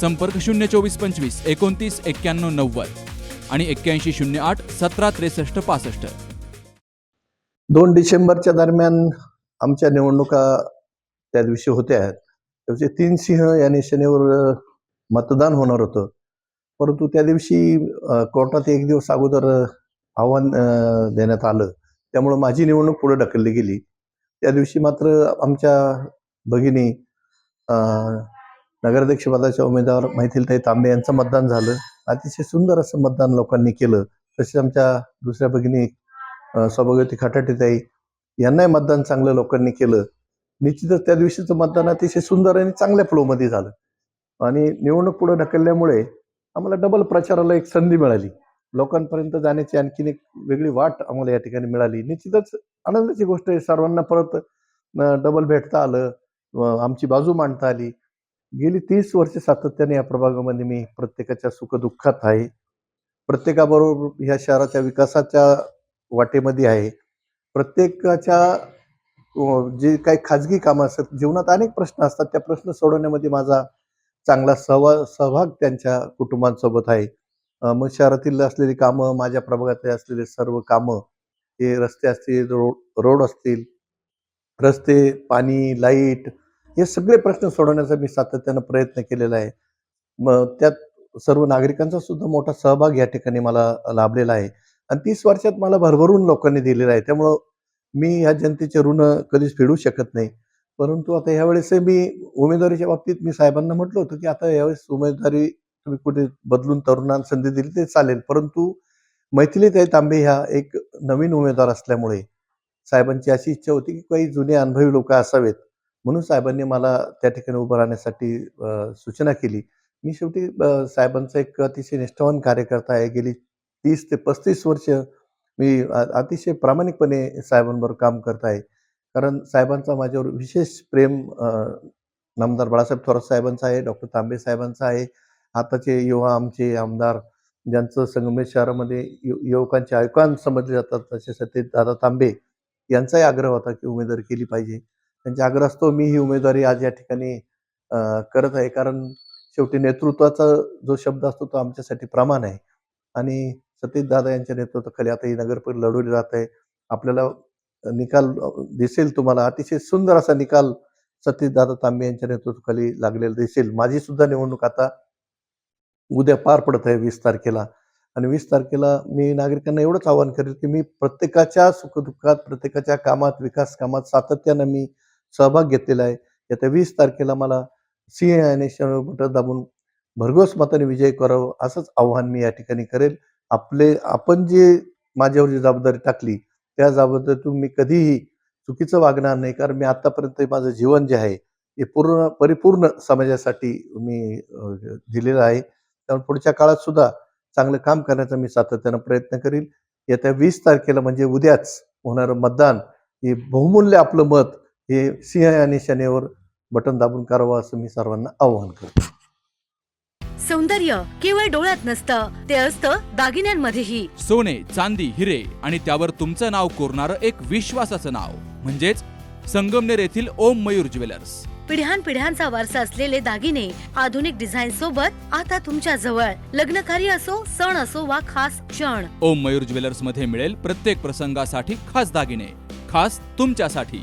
संपर्क शून्य चोवीस पंचवीस एकोणतीस एक्क्याण्णव नव्वद आणि एक्क्याऐंशी शून्य आठ सतरा त्रेसष्ट पासष्ट. दोन डिसेंबरच्या दरम्यान आमच्या निवडणुका त्या दिवशी होत्या. त्याचे तीन सिंह या निशाणीवर मतदान होणार होतं. परंतु त्या दिवशी कोर्टात एक दिवस अगोदर आव्हान देण्यात आलं. त्यामुळं माझी निवडणूक पुढे ढकलली गेली. त्या दिवशी मात्र आमच्या भगिनी नगराध्यक्षपदाच्या उमेदवार मैथिलताई तांबे यांचं मतदान झालं. अतिशय सुंदर असं मतदान लोकांनी केलं. तसेच आमच्या दुसऱ्या भगिनी अ, सौभाग्यवती खटाटेताई यांनाही मतदान चांगलं लोकांनी केलं. निश्चितच त्या दिवशीचं मतदान अतिशय सुंदर आणि चांगल्या फ्लोमध्ये झालं. आणि निवडणूक पुढे ढकलल्यामुळे आम्हाला डबल प्रचाराला एक संधी मिळाली. लोकांपर्यंत जाण्याची आणखीन एक वेगळी वाट आम्हाला या ठिकाणी मिळाली. निश्चितच आनंदाची गोष्ट आहे सर्वांना परत डबल भेटता आलं. आमची बाजू मांडता आली. गेली तीस वर्ष सातत्याने या प्रभागामध्ये मी प्रत्येकाच्या सुखदुःखात आहे. प्रत्येकाबरोबर ह्या शहराच्या विकासाच्या वाटेमध्ये आहे. प्रत्येकाच्या जे काही खाजगी कामं असतात जीवनात अनेक प्रश्न असतात. त्या प्रश्न सोडवण्यामध्ये माझा चांगला सहवा सहभाग त्यांच्या कुटुंबांसोबत आहे. मग शहरातील असलेली कामं माझ्या प्रभागातले असलेले सर्व कामं हे रस्ते असतील रोड रोड असतील रस्ते पाणी लाइट हे सगळे प्रश्न सोडवण्याचा मी सातत्यानं प्रयत्न केलेला आहे. मग त्यात सर्व नागरिकांचा सुद्धा मोठा सहभाग या ठिकाणी मला लाभलेला आहे. आणि तीस वर्षात मला भरभरून लोकांनी दिलेला आहे. त्यामुळं मी ह्या जनतेचे ऋण कधीच फेडू शकत नाही. परंतु आता ह्यावेळेस मी उमेदवारीच्या बाबतीत मी साहेबांना म्हटलं होतं की आता यावेळेस उमेदवारी तुम्ही कुठे बदलून तरुणांना संधी दिली ते चालेल. परंतु मैथिलीताई तांबे ह्या एक नवीन उमेदवार असल्यामुळे साहेबांची अशी इच्छा होती की काही जुने अनुभवी लोक असावेत. म्हणून साहेबांनी मला त्या ठिकाणी उभं राहण्यासाठी सूचना केली. मी शेवटी साहेबांचा एक अतिशय निष्ठावान कार्यकर्ता आहे. गेली तीस ते पस्तीस वर्ष मी अतिशय प्रामाणिकपणे साहेबांबरोबर काम करत आहे. कारण साहेबांचा माझ्यावर विशेष प्रेम नामदार बाळासाहेब थोरात साहेबांचा आहे डॉक्टर तांबे साहेबांचा आहे. आताचे युवा आमचे आमदार ज्यांचं संगमेश शहरामध्ये यु युवकांचे आयुकान समजले जातात तसे सत्य दादा तांबे यांचाही आग्रह होता की उमेदवारी केली पाहिजे. त्यांच्या आग्रहास्तव मी ही उमेदवारी आज या ठिकाणी करत आहे. कारण शेवटी नेतृत्वाचा जो शब्द असतो तो आमच्यासाठी प्रमाण आहे. आणि सतीश दादा यांच्या नेतृत्वाखाली आता ही नगर लढवली जात आहे. आपल्याला निकाल दिसेल तुम्हाला. अतिशय सुंदर असा निकाल सतीश दादा तांबे यांच्या नेतृत्वाखाली लागलेला दिसेल. माझी सुद्धा निवडणूक आता उद्या पार पडत आहे वीस तारखेला. आणि वीस तारखेला मी नागरिकांना एवढंच आवाहन करेल की मी प्रत्येकाच्या सुखदुःखात प्रत्येकाच्या कामात विकास कामात सातत्यानं मी सहभाग घेतलेला आहे. येत्या वीस तारखेला मला सिंह या निशाणीवर बटन दाबून भरघोस मताने विजय करावं असंच आव्हान मी या ठिकाणी करेल. आपले आपण जे माझ्यावर जी जबाबदारी टाकली त्या जबाबदारीतून मी कधीही चुकीचं वागणार नाही. कारण मी आतापर्यंत माझं जीवन जे आहे हे पूर्ण परिपूर्ण समाजासाठी मी दिलेलं आहे. त्यामुळे पुढच्या काळात सुद्धा चांगलं काम करण्याचा मी सातत्यानं प्रयत्न करील. येत्या वीस तारखेला म्हणजे उद्याच होणारं मतदान हे बहुमूल्य आपलं मत हे सिंह या निशाणेवर बटन दाबून करावं असं मी सर्वांना आवाहन करतो. सौंदर्य केवळ डोळ्यात नसतं ते असतं दागिन्यांमध्येही. सोने चांदी हिरे आणि त्यावर तुमचं नाव कोरणारं एक विश्वासाचं नाव. म्हणजेच संगमनेर येथील ओम मयूर ज्वेलर्स. पिढ्यानपिढ्यांचा वारसा असलेले दागिने आधुनिक डिझाईन सोबत आता तुमच्या जवळ. लग्न कार्य असो सण असो वा खास क्षण. ओम मयूर ज्वेलर्समध्ये मिळेल प्रत्येक प्रसंगासाठी खास दागिने. खास तुमच्यासाठी.